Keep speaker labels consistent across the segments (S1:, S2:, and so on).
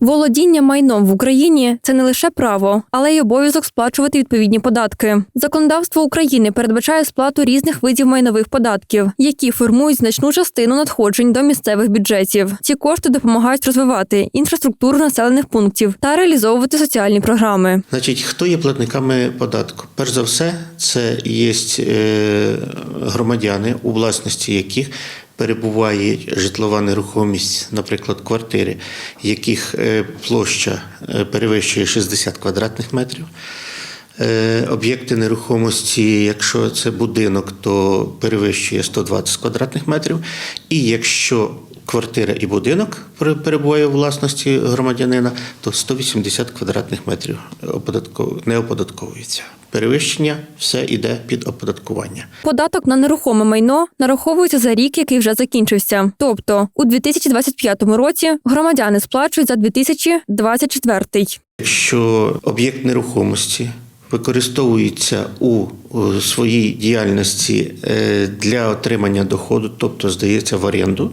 S1: Володіння майном в Україні це не лише право, але й обов'язок сплачувати відповідні податки. Законодавство України передбачає сплату різних видів майнових податків, які формують значну частину надходжень до місцевих бюджетів. Ці кошти допомагають розвивати інфраструктуру населених пунктів та реалізовувати соціальні програми.
S2: Значить, хто є платниками податку? Перш за все, це є е, громадяни, у власності яких перебуває житлова нерухомість, наприклад, квартири, яких е, площа е, перевищує 60 квадратних метрів. Е, Об'єкти нерухомості, якщо це будинок, то перевищує 120 квадратних метрів. І якщо квартира і будинок перебуває у власності громадянина, то 180 квадратних метрів не оподатковується. Перевищення все йде під оподаткування.
S1: Податок на нерухоме майно нараховується за рік, який вже закінчився. Тобто у 2025 році громадяни сплачують за 2024.
S2: Якщо об'єкт нерухомості використовується у своїй діяльності е, для отримання доходу, тобто здається в оренду,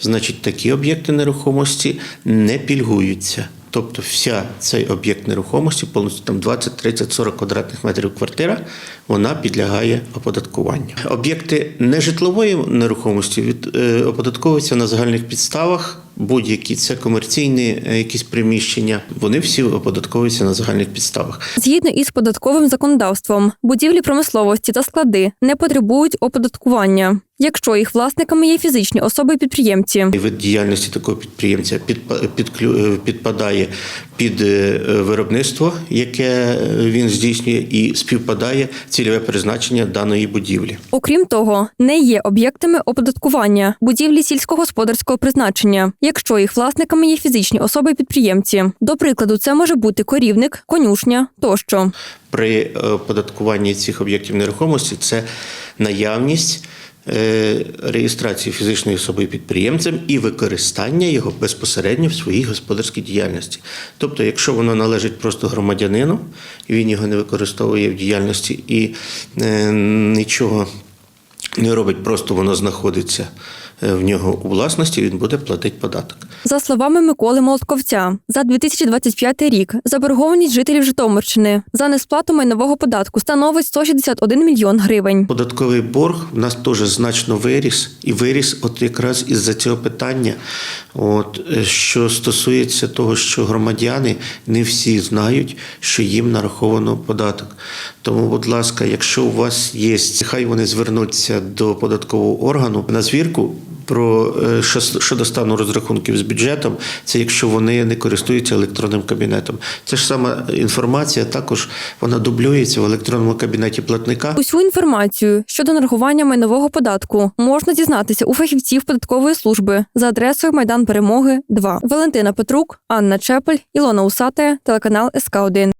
S2: значить такі об'єкти нерухомості не пільгуються. Тобто вся цей об'єкт нерухомості, повністю там 20, 30, 40 квадратних метрів квартира, вона підлягає оподаткуванню. Об'єкти нежитлової нерухомості від, е, оподатковуються на загальних підставах. Будь-які це комерційні е, якісь приміщення, вони всі оподатковуються на загальних підставах.
S1: Згідно із податковим законодавством, будівлі промисловості та склади не потребують оподаткування, якщо їх власниками є фізичні особи-підприємці.
S2: Вид діяльності такого підприємця е, підпадає під е, виробництво, яке він здійснює, і співпадає цільове призначення даної будівлі.
S1: Окрім того, не є об'єктами оподаткування будівлі сільськогосподарського призначення, якщо їх власниками є фізичні особи-підприємці. До прикладу, це може бути корівник, конюшня тощо.
S2: При е, оподаткуванні цих об'єктів нерухомості це наявність. Е, Реєстрації фізичної особи підприємцем і використання його безпосередньо в своїй господарській діяльності. Тобто, якщо воно належить просто громадянину, і він його не використовує в діяльності і е, нічого не робить, просто воно знаходиться е, в нього у власності, він буде платити податок.
S1: За словами Миколи Молотковця, за 2025 рік заборгованість жителів Житомирщини за несплату майнового податку становить 161 мільйон гривень.
S2: Податковий борг в нас теж значно виріс, і виріс от якраз із-за цього питання, от, е, що стосується того, що громадяни не всі знають, що їм нараховано податок. Тому, будь ласка, якщо у вас є, хай вони звернуться до податкового органу на звірку. Про е, щодо стану розрахунків з бюджетом, це якщо вони не користуються електронним кабінетом. Це ж сама інформація також вона дублюється в електронному кабінеті платника.
S1: Усю інформацію щодо нарахування майнового податку можна дізнатися у фахівців податкової служби за адресою Майдан Перемоги 2. Валентина Петрук, Анна Чепель, Ілона Усатая, телеканал СК 1